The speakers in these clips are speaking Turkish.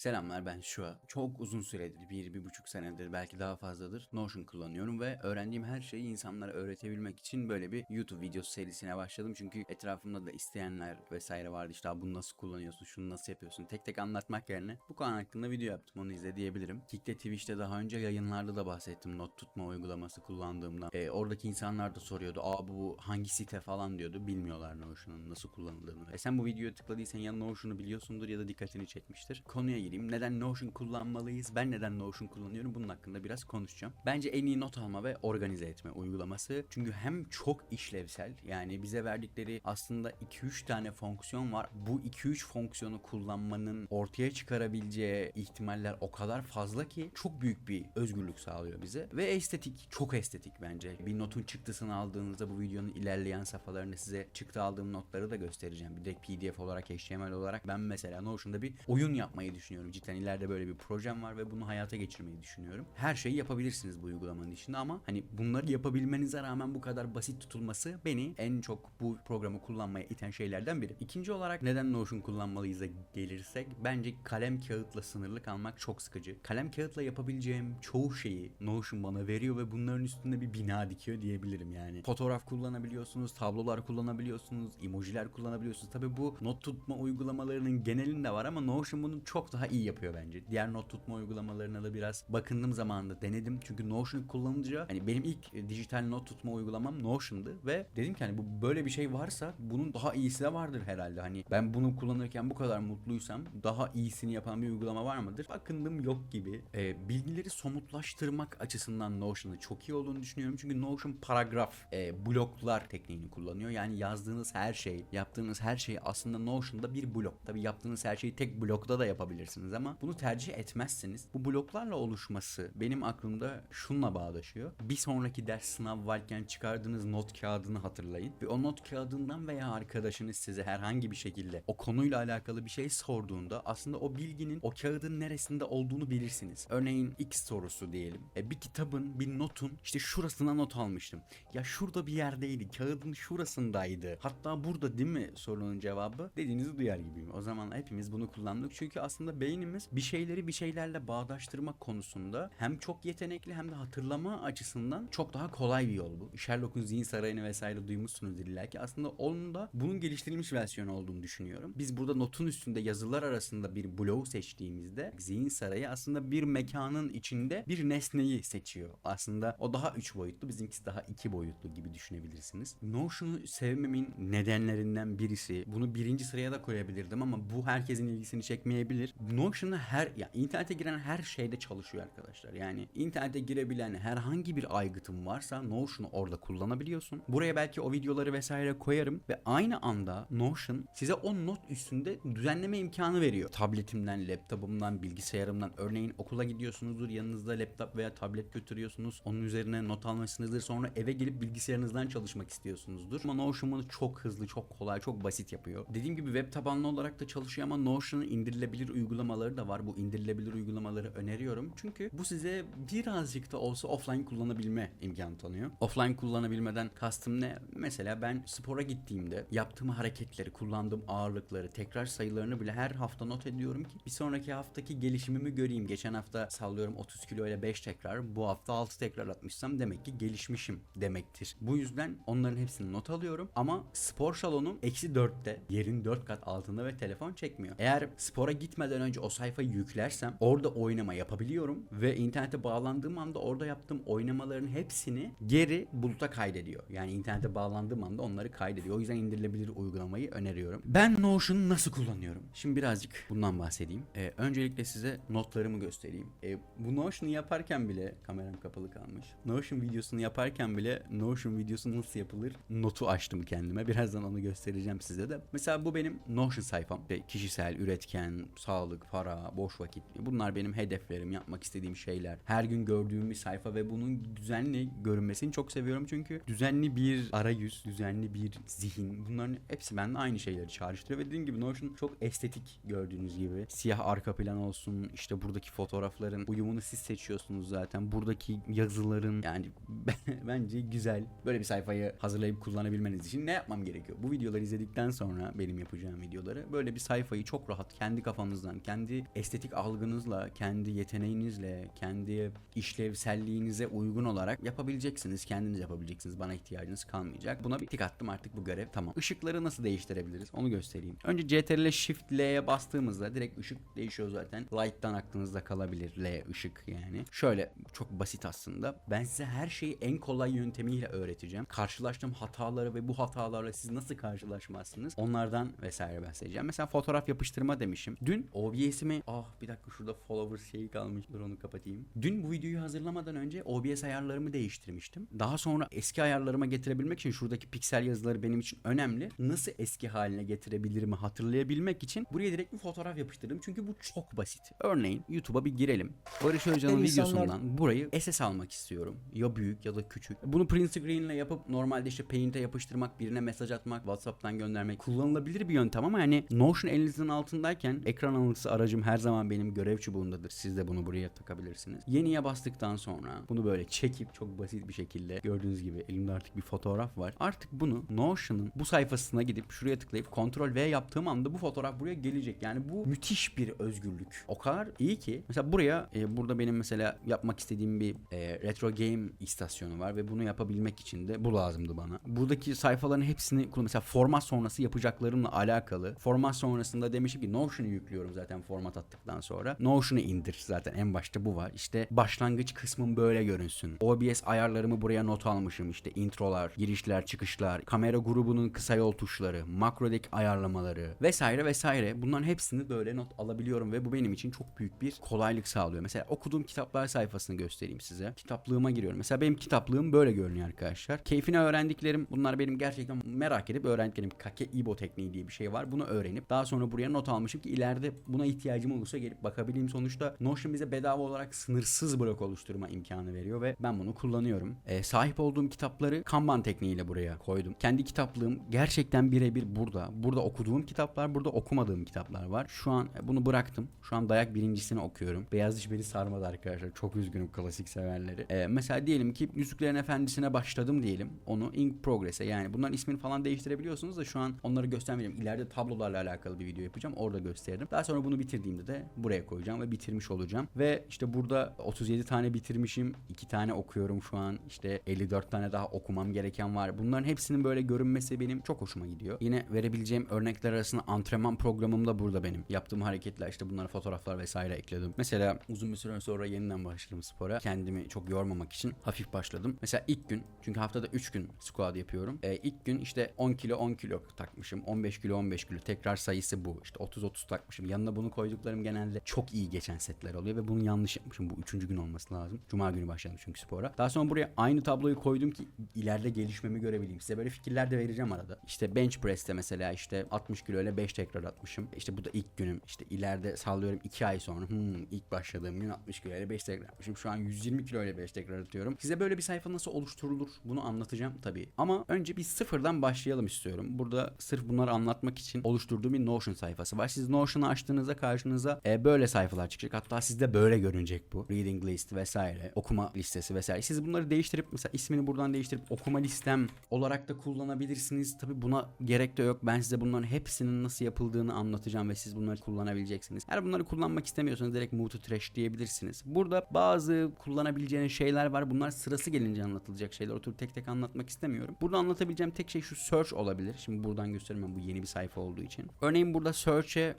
Selamlar ben Şua. Çok uzun süredir, bir, bir buçuk senedir belki daha fazladır Notion kullanıyorum ve öğrendiğim her şeyi insanlara öğretebilmek için böyle bir YouTube videosu serisine başladım. Çünkü etrafımda da isteyenler vesaire vardı işte "Abi bunu nasıl kullanıyorsun, şunu nasıl yapıyorsun tek tek anlatmak yerine bu konu hakkında video yaptım onu izle diyebilirim. Kick'te Twitch'te daha önce yayınlarda da bahsettim not tutma uygulaması kullandığımdan. Ee, oradaki insanlar da soruyordu aa bu hangi site falan diyordu bilmiyorlar Notion'un nasıl kullanıldığını. E sen bu videoya tıkladıysan ya Notion'u biliyorsundur ya da dikkatini çekmiştir. Konuya gireyim. Neden Notion kullanmalıyız? Ben neden Notion kullanıyorum? Bunun hakkında biraz konuşacağım. Bence en iyi not alma ve organize etme uygulaması. Çünkü hem çok işlevsel yani bize verdikleri aslında 2-3 tane fonksiyon var. Bu 2-3 fonksiyonu kullanmanın ortaya çıkarabileceği ihtimaller o kadar fazla ki çok büyük bir özgürlük sağlıyor bize. Ve estetik. Çok estetik bence. Bir notun çıktısını aldığınızda bu videonun ilerleyen safhalarında size çıktı aldığım notları da göstereceğim. Bir direkt PDF olarak, HTML olarak ben mesela Notion'da bir oyun yapmayı düşünüyorum. Cidden ileride böyle bir projem var ve bunu hayata geçirmeyi düşünüyorum. Her şeyi yapabilirsiniz bu uygulamanın içinde ama hani bunları yapabilmenize rağmen bu kadar basit tutulması beni en çok bu programı kullanmaya iten şeylerden biri. İkinci olarak neden Notion kullanmalıyız'a gelirsek bence kalem kağıtla sınırlı kalmak çok sıkıcı. Kalem kağıtla yapabileceğim çoğu şeyi Notion bana veriyor ve bunların üstünde bir bina dikiyor diyebilirim yani. Fotoğraf kullanabiliyorsunuz, tablolar kullanabiliyorsunuz, emojiler kullanabiliyorsunuz. Tabi bu not tutma uygulamalarının genelinde var ama Notion bunu çok daha iyi yapıyor bence. Diğer not tutma uygulamalarına da biraz bakındığım zamanında denedim. Çünkü Notion kullanınca hani benim ilk e, dijital not tutma uygulamam Notion'dı ve dedim ki hani bu böyle bir şey varsa bunun daha iyisi de vardır herhalde. Hani ben bunu kullanırken bu kadar mutluysam daha iyisini yapan bir uygulama var mıdır? Bakındım yok gibi. E, bilgileri somutlaştırmak açısından Notion'ın çok iyi olduğunu düşünüyorum. Çünkü Notion paragraf, e, bloklar tekniğini kullanıyor. Yani yazdığınız her şey, yaptığınız her şey aslında Notion'da bir blok. Tabii yaptığınız her şeyi tek blokta da yapabilirsiniz ama bunu tercih etmezsiniz. Bu bloklarla oluşması benim aklımda şunla bağdaşıyor. Bir sonraki ders sınav varken çıkardığınız not kağıdını hatırlayın ve o not kağıdından veya arkadaşınız size herhangi bir şekilde o konuyla alakalı bir şey sorduğunda aslında o bilginin o kağıdın neresinde olduğunu bilirsiniz. Örneğin X sorusu diyelim. E, bir kitabın, bir notun işte şurasına not almıştım. Ya şurada bir yerdeydi. Kağıdın şurasındaydı. Hatta burada değil mi sorunun cevabı? Dediğinizi duyar gibiyim. O zaman hepimiz bunu kullandık. Çünkü aslında beynimiz bir şeyleri bir şeylerle bağdaştırmak konusunda hem çok yetenekli hem de hatırlama açısından çok daha kolay bir yol bu. Sherlock'un zihin sarayını vesaire duymuşsunuzdur illa ki. Aslında onun da bunun geliştirilmiş versiyonu olduğunu düşünüyorum. Biz burada notun üstünde yazılar arasında bir bloğu seçtiğimizde zihin sarayı aslında bir mekanın içinde bir nesneyi seçiyor. Aslında o daha üç boyutlu, bizimkisi daha iki boyutlu gibi düşünebilirsiniz. Notion'u sevmemin nedenlerinden birisi, bunu birinci sıraya da koyabilirdim ama bu herkesin ilgisini çekmeyebilir. Notion'da her, ya internete giren her şeyde çalışıyor arkadaşlar. Yani internete girebilen herhangi bir aygıtın varsa Notion'u orada kullanabiliyorsun. Buraya belki o videoları vesaire koyarım ve aynı anda Notion size o not üstünde düzenleme imkanı veriyor. Tabletimden, laptopumdan, bilgisayarımdan örneğin okula gidiyorsunuzdur yanınızda laptop veya tablet götürüyorsunuz. Onun üzerine not almışsınızdır. Sonra eve gelip bilgisayarınızdan çalışmak istiyorsunuzdur. Ama Notion bunu çok hızlı, çok kolay, çok basit yapıyor. Dediğim gibi web tabanlı olarak da çalışıyor ama Notion'ın indirilebilir uygulamaları da var. Bu indirilebilir uygulamaları öneriyorum. Çünkü bu size birazcık da olsa offline kullanabilme imkanı tanıyor. Offline kullanabilmeden kastım ne? Mesela ben spora gittiğimde yaptığım hareketleri, kullandığım ağırlıkları, tekrar sayılarını bile her hafta not ediyorum ki bir sonraki haftaki gelişimimi göreyim. Geçen hafta sallıyorum 30 kilo ile 5 tekrar. Bu hafta 6 tekrar atmışsam demek ki gelişmişim demektir. Bu yüzden onların hepsini not alıyorum. Ama spor salonum eksi 4'te. Yerin 4 kat altında ve telefon çekmiyor. Eğer spora gitmeden önce o sayfayı yüklersem orada oynama yapabiliyorum. Ve internete bağlandığım anda orada yaptığım oynamaların hepsini geri buluta kaydediyor. Yani internete bağlandığım anda onları kaydediyor. O yüzden indirilebilir uygulamayı öneriyorum. Ben Notion'u nasıl kullanıyorum? Şimdi birazcık bundan bahsedeyim. Ee, öncelikle size notlarımı göstereyim. Ee, bu Notion'u yaparken bile kameram kapalı kalmış. Notion videosunu yaparken bile Notion videosu nasıl yapılır notu açtım kendime. Birazdan onu göstereceğim size de. Mesela bu benim Notion sayfam. Ve kişisel, üretken, sağlık, para, boş vakit. Bunlar benim hedeflerim, yapmak istediğim şeyler. Her gün gördüğüm bir sayfa ve bunun düzenli görünmesini çok seviyorum. Çünkü düzenli bir arayüz, düzenli bir zihin. Bunların hepsi bende aynı şeyleri çağrıştırıyor. Ve dediğim gibi Notion çok estetik gördüğünüz gibi. Siyah arka plan olsun, işte buradaki fotoğrafların uyumunu siz seçiyorsunuz zaten. Buradaki yazıların yani bence güzel. Böyle bir sayfayı hazırlayıp kullanabilmeniz için ne yapmam gerekiyor? Bu videoları izledikten sonra benim yapacağım videoları böyle bir sayfayı çok rahat kendi kafanızdan, kendi estetik algınızla, kendi yeteneğinizle, kendi işlevselliğinize uygun olarak yapabileceksiniz. Kendiniz yapabileceksiniz. Bana ihtiyacınız kalmayacak. Buna bir tik attım artık bu görev tamam. Işıkları nasıl değiştirebiliriz onu göstereyim. Önce CTRL Shift L'ye bastığımızda direkt ışık değişiyor zaten. Light'tan aklınızda kalabilir L ışık yani. Şöyle çok basit aslında. Ben size her şeyi en kolay yöntemiyle öğreteceğim. Karşılaştığım hataları ve bu hatalarla siz nasıl karşılaşmazsınız onlardan vesaire bahsedeceğim. Mesela fotoğraf yapıştırma demişim. Dün OBS'imi ah bir dakika şurada followers şeyi kalmış dur onu kapatayım. Dün bu videoyu hazırlamadan önce OBS ayarlarımı değiştirmiştim. Daha sonra eski ayarlarıma getirebilmek için şuradaki piksel yazıları benim için önemli. Nasıl eski haline getirebilirimi hatırlayabilmek için buraya direkt bir fotoğraf yapıştırdım. Çünkü bu çok basit. Örneğin YouTube'a bir girelim. Barış Özcan'ın insanlar- videosundan burayı SS almak istiyorum. Ya büyük ya da küçük. Bunu print screen ile yapıp normalde işte Paint'e yapıştırmak, birine mesaj atmak, WhatsApp'tan göndermek kullanılabilir bir yöntem ama yani Notion elinizin altındayken ekran alıntısı aracım her zaman benim görev çubuğundadır. Siz de bunu buraya takabilirsiniz. Yeniye bastıktan sonra bunu böyle çekip çok basit bir şekilde gördüğünüz gibi elimde artık bir fotoğraf var. Artık bunu Notion'ın bu sayfasına gidip şuraya tıklayıp Ctrl V yaptığım anda bu fotoğraf buraya gelecek. Yani bu müthiş bir özgürlük. O kadar iyi ki mesela buraya e, burada benim mesela yapmak istediğim bir e, retro game istasyonu var ve bunu yapabilmek için de bu lazımdı bana. Buradaki sayfaların hepsini mesela format sonrası yapacaklarımla alakalı. Format sonrasında demişim ki Notion'u yüklüyorum zaten format attıktan sonra. Notion'u indir zaten en başta bu var. İşte başlangıç kısmım böyle görünsün. OBS ayarlarımı buraya not almışım. İşte introlar, girişler, çıkışlar, kamera grubunun kısa yol tuşları, makrodeki ayarlamaları vesaire vesaire. Bunların hepsini böyle not alabiliyorum ve bu benim için çok büyük bir kolaylık sağlıyor. Mesela okuduğum kitaplar sayfasını göstereyim size. Kitaplığıma giriyorum. Mesela benim kitaplığım böyle görünüyor arkadaşlar. Keyfine öğrendiklerim bunlar benim gerçekten merak edip öğrendiklerim. Kake İbo tekniği diye bir şey var. Bunu öğrenip daha sonra buraya not almışım ki ileride buna ihtiyacım olursa gelip bakabileyim. Sonuçta Notion bize bedava olarak sınırsız blok oluşturma imkanı veriyor ve ben bunu kullanıyorum. Ee, sahip olduğum kitapları Kanban tekniğiyle buraya koydum. Kendi kitaplığım gerçekten birebir burada. Burada okuduğum kitaplar, burada okumadığım kitaplar var. Şu an e, bunu bıraktım. Şu an Dayak birincisini okuyorum. Beyaz Diş beni sarmadı arkadaşlar. Çok üzgünüm klasik severleri. Ee, mesela diyelim ki Yüzüklerin Efendisi'ne başladım diyelim. Onu in progress'e yani bunların ismini falan değiştirebiliyorsunuz da şu an onları göstermeyeceğim. İleride tablolarla alakalı bir video yapacağım. Orada gösteririm. Daha sonra bunu bitirdiğimde de buraya koyacağım ve bitirmiş olacağım. Ve işte burada 37 tane bitirmişim. 2 tane okuyorum şu an. İşte 54 tane daha okumam gereken var. Bunların hepsinin böyle görünmesi benim çok hoşuma gidiyor. Yine verebileceğim örnekler arasında antrenman programım da burada benim. Yaptığım hareketler işte bunlara fotoğraflar vesaire ekledim. Mesela uzun bir süre sonra yeniden başladım spora. Kendimi çok yormamak için hafif başladım. Mesela ilk gün çünkü haftada 3 gün squat yapıyorum. Ee, ilk gün işte 10 kilo 10 kilo takmışım. 15 kilo 15 kilo. Tekrar sayısı bu. İşte 30 30 takmışım. Yanına bunu koyduklarım genelde çok iyi geçen setler oluyor ve bunu yanlış yapmışım. Bu üçüncü gün olması lazım. Cuma günü başladım çünkü spora. Daha sonra buraya aynı tabloyu koydum ki ileride gelişmemi görebileyim. Size böyle fikirler de vereceğim arada. İşte bench press'te mesela işte 60 kilo ile 5 tekrar atmışım. İşte bu da ilk günüm. İşte ileride sallıyorum 2 ay sonra hmm, ilk başladığım gün 60 kilo ile 5 tekrar atmışım. Şu an 120 kilo ile 5 tekrar atıyorum. Size böyle bir sayfa nasıl oluşturulur bunu anlatacağım tabii. Ama önce bir sıfırdan başlayalım istiyorum. Burada sırf bunları anlatmak için oluşturduğum bir Notion sayfası var. Siz Notion'u açtığınızda karşınıza e, böyle sayfalar çıkacak. Hatta sizde böyle görünecek bu. Reading list vesaire, okuma listesi vesaire. Siz bunları değiştirip mesela ismini buradan değiştirip okuma listem olarak da kullanabilirsiniz. Tabii buna gerek de yok. Ben size bunların hepsinin nasıl yapıldığını anlatacağım ve siz bunları kullanabileceksiniz. Eğer bunları kullanmak istemiyorsanız direkt move trash diyebilirsiniz. Burada bazı kullanabileceğiniz şeyler var. Bunlar sırası gelince anlatılacak şeyler. Oturup tek tek anlatmak istemiyorum. Burada anlatabileceğim tek şey şu search olabilir. Şimdi buradan göstereyim ben bu yeni bir sayfa olduğu için. Örneğin burada search'e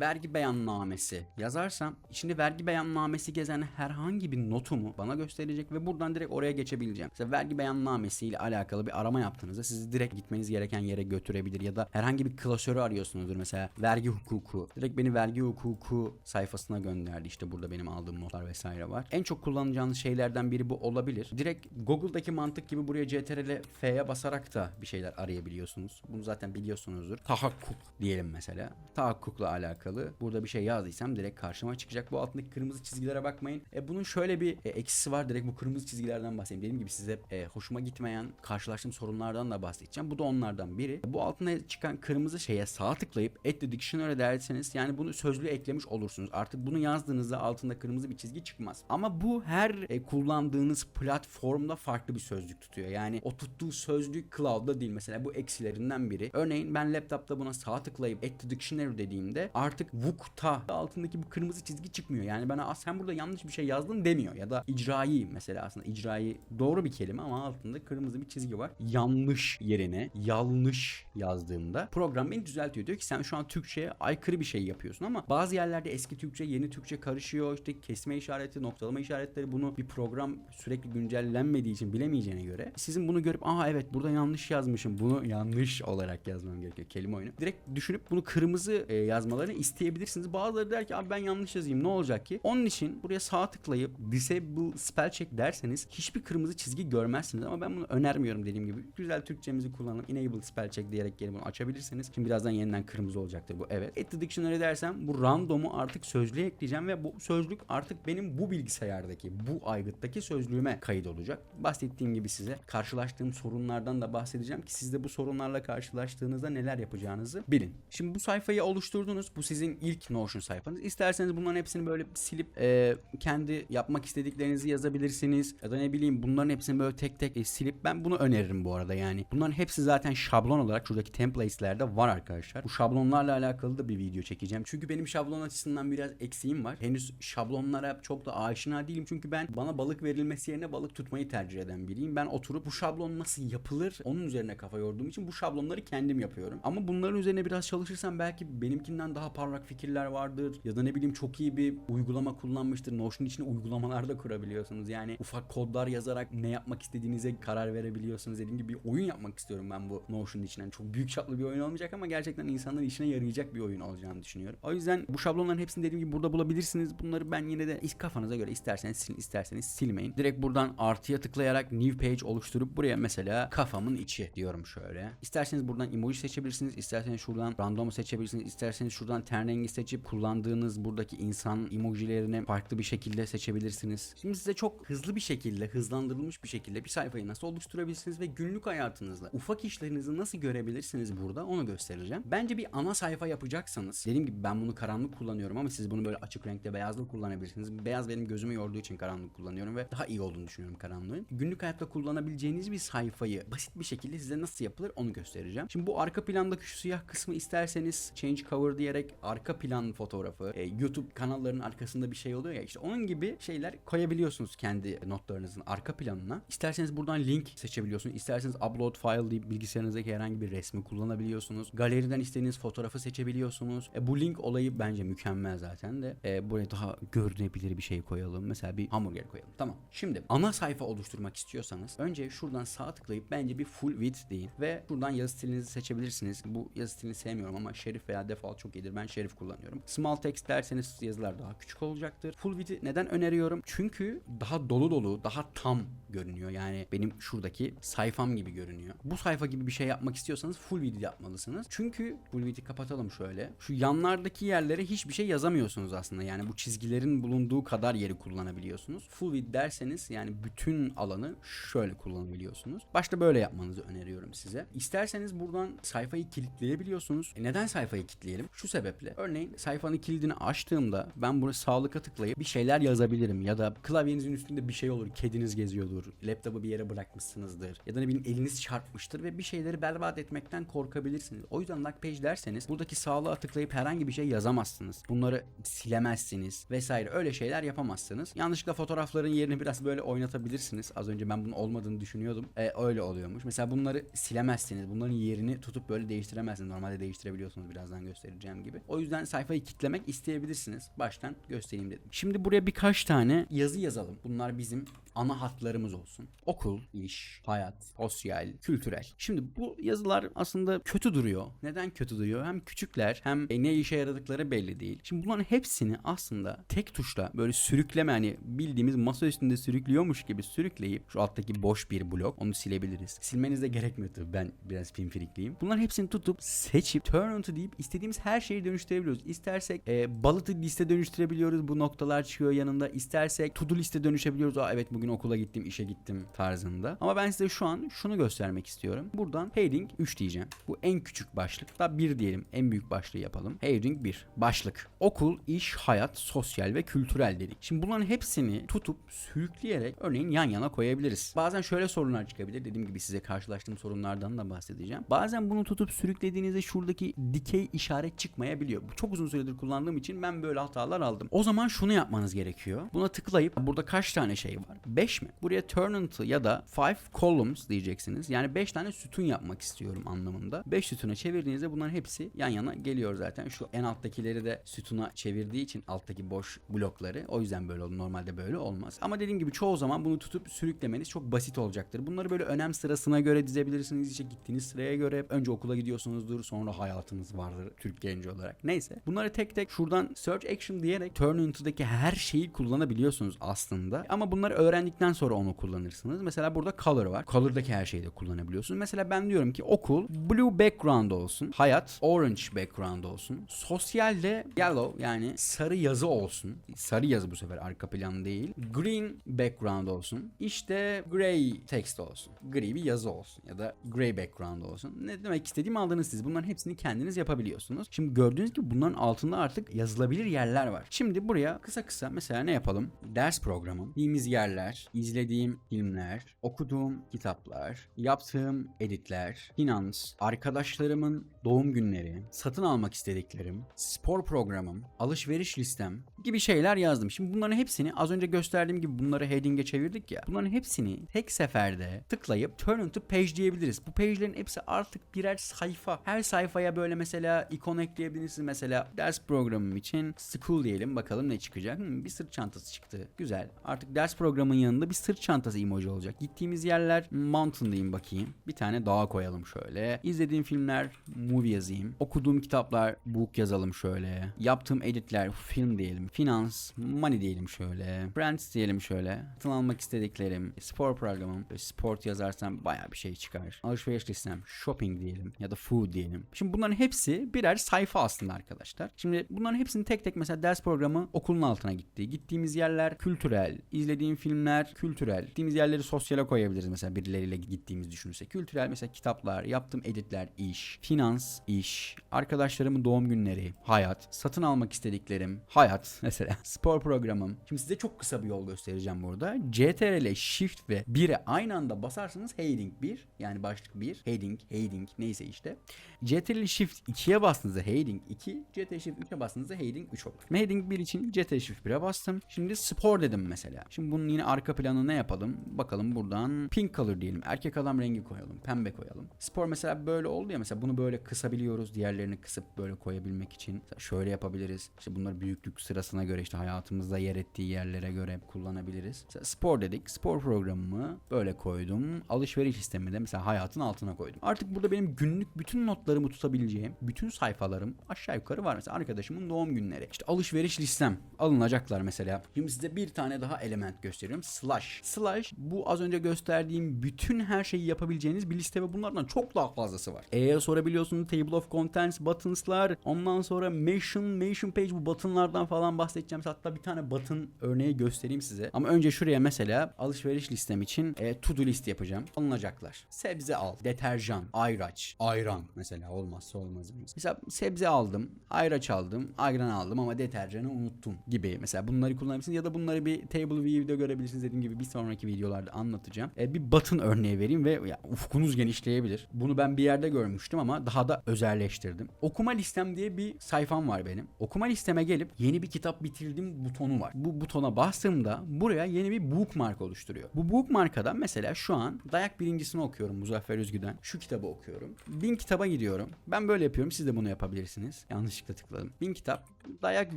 vergi beyannamesi yazarsam içinde vergi beyannamesi gezen herhangi bir notumu bana gösterecek ve buradan direkt oraya geçebileceğim. Mesela vergi beyannamesi ile alakalı bir arama yaptığınızda sizi direkt gitmeniz gereken yere götürebilir ya da herhangi bir klasörü arıyorsunuzdur mesela vergi hukuku. Direkt beni vergi hukuku sayfasına gönderdi. İşte burada benim aldığım notlar vesaire var. En çok kullanacağınız şeylerden biri bu olabilir. Direkt Google'daki mantık gibi buraya CTRL F'ye basarak da bir şeyler arayabiliyorsunuz. Bunu zaten biliyorsunuzdur. Tahakkuk diyelim mesela. Tahakkukla alakalı. Burada bir şey yazdıysam direkt karşıma çıkacak. Bu altındaki kırmızı çizgilere bakmayın. E, bunun şöyle bir e, eksisi var. Direkt bu kırmızı çizgilerden bahsedeyim. Dediğim gibi size e, hoşuma gitmeyen, karşılaştığım sorunlardan da bahsedeceğim. Bu da onlardan biri. Bu altına çıkan kırmızı şeye sağ tıklayıp add to dictionary derseniz yani bunu sözlüğe eklemiş olursunuz. Artık bunu yazdığınızda altında kırmızı bir çizgi çıkmaz. Ama bu her e, kullandığınız platformda farklı bir sözlük tutuyor. Yani o tuttuğu sözlük cloud'da değil. Mesela bu eksilerinden biri. Örneğin ben laptopta buna sağ tıklayıp add to dictionary dediğimde vukta altındaki bu kırmızı çizgi çıkmıyor. Yani bana "Aa, sen burada yanlış bir şey yazdın demiyor. Ya da icraî mesela aslında icraî doğru bir kelime ama altında kırmızı bir çizgi var. Yanlış yerine yanlış yazdığımda program beni düzeltiyor. Diyor ki sen şu an Türkçe'ye aykırı bir şey yapıyorsun ama bazı yerlerde eski Türkçe yeni Türkçe karışıyor. İşte kesme işareti, noktalama işaretleri bunu bir program sürekli güncellenmediği için bilemeyeceğine göre sizin bunu görüp aha evet burada yanlış yazmışım. Bunu yanlış olarak yazmam gerekiyor kelime oyunu. Direkt düşünüp bunu kırmızı e, yazmalarını isteyebilirsiniz. Bazıları der ki abi ben yanlış yazayım ne olacak ki? Onun için buraya sağ tıklayıp disable spell check derseniz hiçbir kırmızı çizgi görmezsiniz ama ben bunu önermiyorum dediğim gibi. Güzel Türkçemizi kullanıp enable spell check diyerek gelip bunu açabilirsiniz. Şimdi birazdan yeniden kırmızı olacaktır bu evet. Add to dictionary dersem bu random'u artık sözlüğe ekleyeceğim ve bu sözlük artık benim bu bilgisayardaki bu aygıttaki sözlüğüme kayıt olacak. Bahsettiğim gibi size karşılaştığım sorunlardan da bahsedeceğim ki siz de bu sorunlarla karşılaştığınızda neler yapacağınızı bilin. Şimdi bu sayfayı oluşturdunuz. Bu sizin ilk Notion sayfanız. İsterseniz bunların hepsini böyle silip e, kendi yapmak istediklerinizi yazabilirsiniz. Ya da ne bileyim bunların hepsini böyle tek tek e, silip ben bunu öneririm bu arada yani. Bunların hepsi zaten şablon olarak şuradaki templates'lerde var arkadaşlar. Bu şablonlarla alakalı da bir video çekeceğim. Çünkü benim şablon açısından biraz eksiğim var. Henüz şablonlara çok da aşina değilim. Çünkü ben bana balık verilmesi yerine balık tutmayı tercih eden biriyim. Ben oturup bu şablon nasıl yapılır onun üzerine kafa yorduğum için bu şablonları kendim yapıyorum. Ama bunların üzerine biraz çalışırsam belki benimkinden daha parlak fikirler vardır. Ya da ne bileyim çok iyi bir uygulama kullanmıştır. Notion içine uygulamalar da kurabiliyorsunuz. Yani ufak kodlar yazarak ne yapmak istediğinize karar verebiliyorsunuz. Dediğim gibi bir oyun yapmak istiyorum ben bu Notion içinden. Çok büyük çaplı bir oyun olmayacak ama gerçekten insanların işine yarayacak bir oyun olacağını düşünüyorum. O yüzden bu şablonların hepsini dediğim gibi burada bulabilirsiniz. Bunları ben yine de kafanıza göre isterseniz silin, isterseniz silmeyin. Direkt buradan artıya tıklayarak new page oluşturup buraya mesela kafamın içi diyorum şöyle. İsterseniz buradan emoji seçebilirsiniz. isterseniz şuradan random seçebilirsiniz. isterseniz şuradan ten rengi seçip kullandığınız buradaki insan emojilerini farklı bir şekilde seçebilirsiniz. Şimdi size çok hızlı bir şekilde, hızlandırılmış bir şekilde bir sayfayı nasıl oluşturabilirsiniz ve günlük hayatınızda ufak işlerinizi nasıl görebilirsiniz burada onu göstereceğim. Bence bir ana sayfa yapacaksanız, dediğim gibi ben bunu karanlık kullanıyorum ama siz bunu böyle açık renkte beyazlı kullanabilirsiniz. Beyaz benim gözümü yorduğu için karanlık kullanıyorum ve daha iyi olduğunu düşünüyorum karanlığın. Günlük hayatta kullanabileceğiniz bir sayfayı basit bir şekilde size nasıl yapılır onu göstereceğim. Şimdi bu arka plandaki şu siyah kısmı isterseniz change cover diyerek arka plan fotoğrafı, e, YouTube kanallarının arkasında bir şey oluyor ya işte onun gibi şeyler koyabiliyorsunuz kendi notlarınızın arka planına. İsterseniz buradan link seçebiliyorsunuz. İsterseniz upload file deyip bilgisayarınızdaki herhangi bir resmi kullanabiliyorsunuz. Galeriden istediğiniz fotoğrafı seçebiliyorsunuz. E, bu link olayı bence mükemmel zaten de. E, buraya daha görünebilir bir şey koyalım. Mesela bir hamburger koyalım. Tamam. Şimdi ana sayfa oluşturmak istiyorsanız önce şuradan sağ tıklayıp bence bir full width deyin ve şuradan yazı stilinizi seçebilirsiniz. Bu yazı stilini sevmiyorum ama şerif veya default çok iyidir. Ben şerif kullanıyorum. Small text derseniz yazılar daha küçük olacaktır. Full width'i neden öneriyorum? Çünkü daha dolu dolu, daha tam görünüyor. Yani benim şuradaki sayfam gibi görünüyor. Bu sayfa gibi bir şey yapmak istiyorsanız full width yapmalısınız. Çünkü full width'i kapatalım şöyle. Şu yanlardaki yerlere hiçbir şey yazamıyorsunuz aslında. Yani bu çizgilerin bulunduğu kadar yeri kullanabiliyorsunuz. Full width derseniz yani bütün alanı şöyle kullanabiliyorsunuz. Başta böyle yapmanızı öneriyorum size. İsterseniz buradan sayfayı kilitleyebiliyorsunuz. E neden sayfayı kilitleyelim? Şu sebeple. Örneğin sayfanın kilidini açtığımda ben bunu sağlıka tıklayıp bir şeyler yazabilirim ya da klavyenizin üstünde bir şey olur. Kediniz geziyordur. Laptopu bir yere bırakmışsınızdır. Ya da ne bileyim eliniz çarpmıştır ve bir şeyleri berbat etmekten korkabilirsiniz. O yüzden lock page derseniz buradaki sağlığa tıklayıp herhangi bir şey yazamazsınız. Bunları silemezsiniz vesaire öyle şeyler yapamazsınız. Yanlışlıkla fotoğrafların yerini biraz böyle oynatabilirsiniz. Az önce ben bunun olmadığını düşünüyordum. E, öyle oluyormuş. Mesela bunları silemezsiniz. Bunların yerini tutup böyle değiştiremezsiniz. Normalde değiştirebiliyorsunuz birazdan göstereceğim gibi. O yüzden sayfayı kitlemek isteyebilirsiniz. Baştan göstereyim dedim. Şimdi buraya birkaç tane yazı yazalım. Bunlar bizim ana hatlarımız olsun. Okul, iş, hayat, sosyal, kültürel. Şimdi bu yazılar aslında kötü duruyor. Neden kötü duruyor? Hem küçükler hem e, ne işe yaradıkları belli değil. Şimdi bunların hepsini aslında tek tuşla böyle sürükleme hani bildiğimiz masa üstünde sürüklüyormuş gibi sürükleyip şu alttaki boş bir blok onu silebiliriz. Silmeniz de gerekmiyor tabii. Ben biraz pinfirikliyim. Bunların hepsini tutup seçip turn on to deyip istediğimiz her şeyi dönüştürebiliyoruz. İstersek e, bullet'ı liste dönüştürebiliyoruz. Bu noktalar çıkıyor yanında. İstersek to do liste dönüşebiliyoruz. Aa evet bugün okula gittim, işe gittim tarzında. Ama ben size şu an şunu göstermek istiyorum. Buradan heading 3 diyeceğim. Bu en küçük başlık. Da 1 diyelim. En büyük başlığı yapalım. Heading 1. Başlık. Okul, iş, hayat, sosyal ve kültürel dedik. Şimdi bunların hepsini tutup sürükleyerek örneğin yan yana koyabiliriz. Bazen şöyle sorunlar çıkabilir. Dediğim gibi size karşılaştığım sorunlardan da bahsedeceğim. Bazen bunu tutup sürüklediğinizde şuradaki dikey işaret çıkmayabilir olmayabiliyor. Bu çok uzun süredir kullandığım için ben böyle hatalar aldım. O zaman şunu yapmanız gerekiyor. Buna tıklayıp burada kaç tane şey var? 5 mi? Buraya turn into ya da 5 columns diyeceksiniz. Yani 5 tane sütun yapmak istiyorum anlamında. 5 sütuna çevirdiğinizde bunların hepsi yan yana geliyor zaten. Şu en alttakileri de sütuna çevirdiği için alttaki boş blokları. O yüzden böyle oldu. Normalde böyle olmaz. Ama dediğim gibi çoğu zaman bunu tutup sürüklemeniz çok basit olacaktır. Bunları böyle önem sırasına göre dizebilirsiniz. İşte gittiğiniz sıraya göre. Önce okula gidiyorsunuzdur. Sonra hayatınız vardır Türk genci olarak. Neyse. Bunları tek tek şuradan search action diyerek turn into'daki her şeyi kullanabiliyorsunuz aslında. Ama bunları öğrendikten sonra onu kullanırsınız. Mesela burada color var. Color'daki her şeyi de kullanabiliyorsunuz. Mesela ben diyorum ki okul blue background olsun. Hayat orange background olsun. Sosyalde yellow yani sarı yazı olsun. Sarı yazı bu sefer arka plan değil. Green background olsun. İşte gray text olsun. Gri bir yazı olsun ya da gray background olsun. Ne demek istediğimi aldınız siz. Bunların hepsini kendiniz yapabiliyorsunuz. Şimdi gördüğünüz gibi bunların altında artık yazılabilir yerler var. Şimdi buraya kısa kısa mesela ne yapalım? Ders programım, gittiğimiz yerler, izlediğim filmler, okuduğum kitaplar, yaptığım editler, finans, arkadaşlarımın doğum günleri, satın almak istediklerim, spor programım, alışveriş listem gibi şeyler yazdım. Şimdi bunların hepsini az önce gösterdiğim gibi bunları heading'e çevirdik ya. Bunların hepsini tek seferde tıklayıp turn into page diyebiliriz. Bu page'lerin hepsi artık birer sayfa. Her sayfaya böyle mesela ikon ekleyebilirsiniz. Mesela ders programım için school diyelim. Bakalım ne çıkacak. Hmm, bir sırt çantası çıktı. Güzel. Artık ders programın yanında bir sırt çantası emoji olacak. Gittiğimiz yerler mountain diyeyim bakayım. Bir tane dağa koyalım şöyle. İzlediğim filmler movie yazayım. Okuduğum kitaplar book yazalım şöyle. Yaptığım editler film diyelim. Finans, money diyelim şöyle. Brands diyelim şöyle. Satın almak istediklerim, spor programım. Sport yazarsam baya bir şey çıkar. Alışveriş listem, shopping diyelim ya da food diyelim. Şimdi bunların hepsi birer sayfa aslında arkadaşlar. Şimdi bunların hepsini tek tek mesela ders programı okulun altına gitti. Gittiğimiz yerler kültürel, izlediğim filmler kültürel. Gittiğimiz yerleri sosyale koyabiliriz mesela birileriyle gittiğimiz düşünürse. Kültürel mesela kitaplar, yaptığım editler, iş, finans, iş, arkadaşlarımın doğum günleri, hayat, satın almak istediklerim, hayat mesela, spor programım. Şimdi size çok kısa bir yol göstereceğim burada. CTRL, Shift ve 1'e aynı anda basarsanız heading 1 yani başlık 1, heading, heading neyse işte. CTRL Shift 2'ye bastığınızda heading 2, CTRL Shift 3'e bastığınızda heading 3 olur. Heading 1 için CTRL Shift 1'e bastım. Şimdi spor dedim mesela. Şimdi bunun yine arka planı ne yapalım? Bakalım buradan pink color diyelim. Erkek adam rengi koyalım. Pembe koyalım. Spor mesela böyle oldu ya mesela bunu böyle kısabiliyoruz. Diğerlerini kısıp böyle koyabilmek için. Mesela şöyle yapabiliriz. İşte bunları büyüklük sırasına göre işte hayatımızda yer ettiği yerlere göre kullanabiliriz. Mesela spor dedik. Spor programımı böyle koydum. Alışveriş sistemi de mesela hayatın altına koydum. Artık burada benim günlük bütün notlarımı tutabileceğim bütün sayfalarım aşağı yukarı var. Mesela arkadaşımın doğum günleri. İşte alışveriş listem alınacaklar mesela. Şimdi size bir tane daha element gösteriyorum. Slash. Slash bu az önce gösterdiğim bütün her şeyi yapabileceğiniz bir liste ve bunlardan çok daha fazlası var. Eğer sorabiliyorsunuz table of contents, buttons'lar, ondan sonra mention, mention page bu button'lardan falan bahsedeceğim. Hatta bir tane button örneği göstereyim size. Ama önce şuraya mesela alışveriş listem için e, to do list yapacağım. Alınacaklar. Sebze al, deterjan, ayraç, ayran mesela olmazsa olmazımız. Mesela sebze aldım, ayraç aldım, ayran aldım ama deterjanı unuttum gibi. Mesela bunları kullanabilirsiniz ya da bunları bir table view'de görebilirsiniz dediğim gibi bir sonraki videolarda anlatacağım. E, bir button örneği vereyim ve ya, ufkunuz genişleyebilir. Bunu ben bir yerde görmüştüm ama daha da özelleştirdim. Okuma listem diye bir sayfam var benim. Okuma listeme gelip yeni bir kitap bitirdim butonu var. Bu butona bastığımda buraya yeni bir bookmark oluşturuyor. Bu bookmark'a mesela şu an Dayak birincisini okuyorum Muzaffer Üzgü'den. Şu kitabı okuyorum. Bin kitaba gidiyorum. Ben böyle yapıyorum. Siz de bunu yapabilirsiniz. Yanlışlıkla tıkladım. Bin kitap. Dayak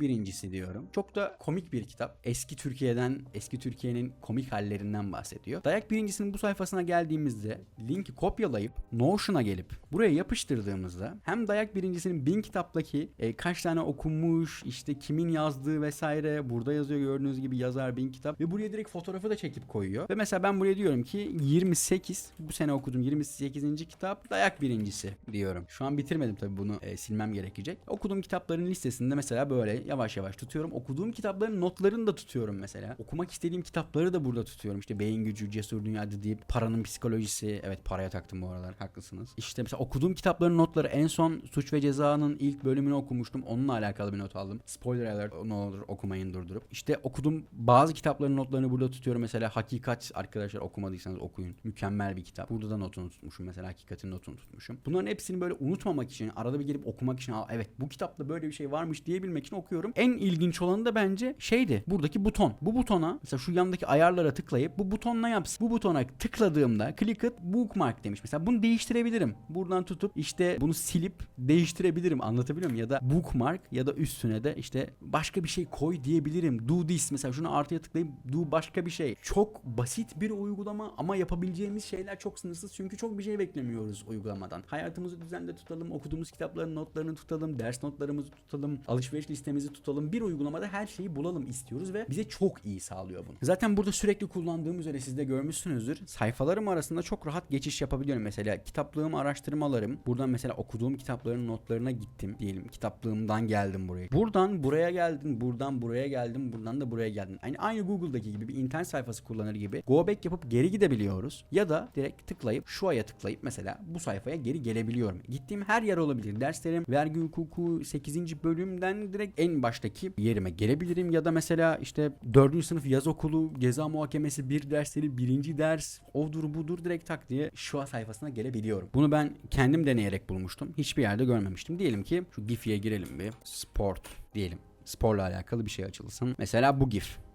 birincisi diyorum. Çok da komik bir kitap. Eski Türkiye'den, eski Türkiye'nin komik hallerinden bahsediyor. Dayak birincisinin bu sayfasına geldiğimizde linki kopyalayıp Notion'a gelip buraya yapıştırdığımızda hem Dayak birincisinin bin kitaptaki e, kaç tane okunmuş, işte kimin yazdığı vesaire burada yazıyor gördüğünüz gibi yazar bin kitap ve buraya direkt fotoğrafı da çekip koyuyor. Ve mesela ben buraya diyorum ki 28 bu sene okudum 28. kitap Dayak birincisi diyorum. Şu an bitirmedim tabii bunu e, silmem gerekecek. Okuduğum kitapların listesinde mesela mesela böyle yavaş yavaş tutuyorum. Okuduğum kitapların notlarını da tutuyorum mesela. Okumak istediğim kitapları da burada tutuyorum. İşte Beyin Gücü, Cesur Dünyada deyip Paranın Psikolojisi. Evet paraya taktım bu aralar haklısınız. İşte mesela okuduğum kitapların notları en son Suç ve Ceza'nın ilk bölümünü okumuştum. Onunla alakalı bir not aldım. Spoiler alert ne olur okumayın durdurup. İşte okuduğum bazı kitapların notlarını burada tutuyorum. Mesela Hakikat arkadaşlar okumadıysanız okuyun. Mükemmel bir kitap. Burada da notunu tutmuşum. Mesela Hakikat'in notunu tutmuşum. Bunların hepsini böyle unutmamak için arada bir gelip okumak için evet bu kitapta böyle bir şey varmış diyebilmek için okuyorum. En ilginç olanı da bence şeydi. Buradaki buton. Bu butona mesela şu yandaki ayarlara tıklayıp bu butonla yapsın. Bu butona tıkladığımda click it bookmark demiş. Mesela bunu değiştirebilirim. Buradan tutup işte bunu silip değiştirebilirim. Anlatabiliyor muyum? Ya da bookmark ya da üstüne de işte başka bir şey koy diyebilirim. Do this mesela şunu artıya tıklayıp do başka bir şey. Çok basit bir uygulama ama yapabileceğimiz şeyler çok sınırsız. Çünkü çok bir şey beklemiyoruz uygulamadan. Hayatımızı düzende tutalım, okuduğumuz kitapların notlarını tutalım, ders notlarımızı tutalım, alışveriş listemizi tutalım. Bir uygulamada her şeyi bulalım istiyoruz ve bize çok iyi sağlıyor bunu. Zaten burada sürekli kullandığım üzere siz de görmüşsünüzdür. Sayfalarım arasında çok rahat geçiş yapabiliyorum. Mesela kitaplığım, araştırmalarım. Buradan mesela okuduğum kitapların notlarına gittim diyelim. Kitaplığımdan geldim buraya. Buradan buraya geldim, buradan buraya geldim, buradan da buraya geldim. Aynı, aynı Google'daki gibi bir internet sayfası kullanır gibi go back yapıp geri gidebiliyoruz. Ya da direkt tıklayıp şu aya tıklayıp mesela bu sayfaya geri gelebiliyorum. Gittiğim her yer olabilir. Derslerim vergi hukuku 8. bölümden direkt en baştaki yerime gelebilirim. Ya da mesela işte 4. sınıf yaz okulu ceza muhakemesi bir dersleri birinci ders odur budur direkt tak diye şu sayfasına gelebiliyorum. Bunu ben kendim deneyerek bulmuştum. Hiçbir yerde görmemiştim. Diyelim ki şu GIF'ye girelim bir. Sport diyelim. Sporla alakalı bir şey açılsın. Mesela bu GIF.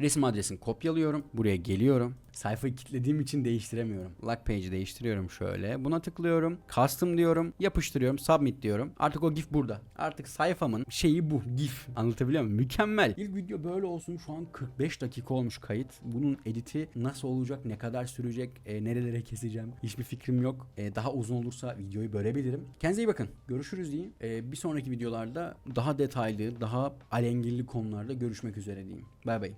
Resim adresini kopyalıyorum. Buraya geliyorum. Sayfayı kilitlediğim için değiştiremiyorum. Lock page'i değiştiriyorum şöyle. Buna tıklıyorum. Custom diyorum. Yapıştırıyorum. Submit diyorum. Artık o GIF burada. Artık sayfamın şeyi bu. GIF. Anlatabiliyor muyum? Mükemmel. İlk video böyle olsun. Şu an 45 dakika olmuş kayıt. Bunun editi nasıl olacak? Ne kadar sürecek? E, nerelere keseceğim? Hiçbir fikrim yok. E, daha uzun olursa videoyu bölebilirim. Kendinize iyi bakın. Görüşürüz diyeyim. E, bir sonraki videolarda daha detaylı, daha alengirli konularda görüşmek üzere diyeyim. Bay bay.